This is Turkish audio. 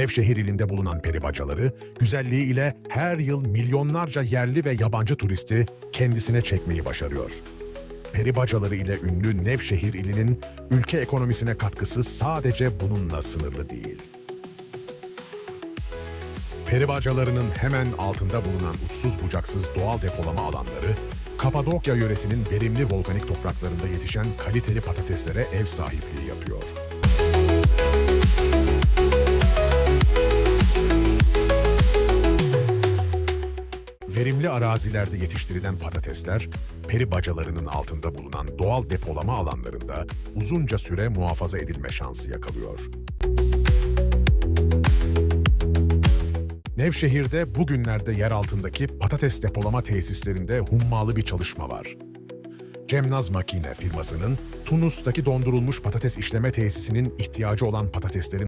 Nevşehir ilinde bulunan peri bacaları, güzelliği ile her yıl milyonlarca yerli ve yabancı turisti kendisine çekmeyi başarıyor. Peri bacaları ile ünlü Nevşehir ilinin ülke ekonomisine katkısı sadece bununla sınırlı değil. Peri bacalarının hemen altında bulunan uçsuz bucaksız doğal depolama alanları, Kapadokya yöresinin verimli volkanik topraklarında yetişen kaliteli patateslere ev sahipliği yapıyor. Verimli arazilerde yetiştirilen patatesler, peri bacalarının altında bulunan doğal depolama alanlarında uzunca süre muhafaza edilme şansı yakalıyor. Nevşehir'de bugünlerde yer altındaki patates depolama tesislerinde hummalı bir çalışma var. Cemnaz Makine firmasının Tunus'taki dondurulmuş patates işleme tesisinin ihtiyacı olan patateslerin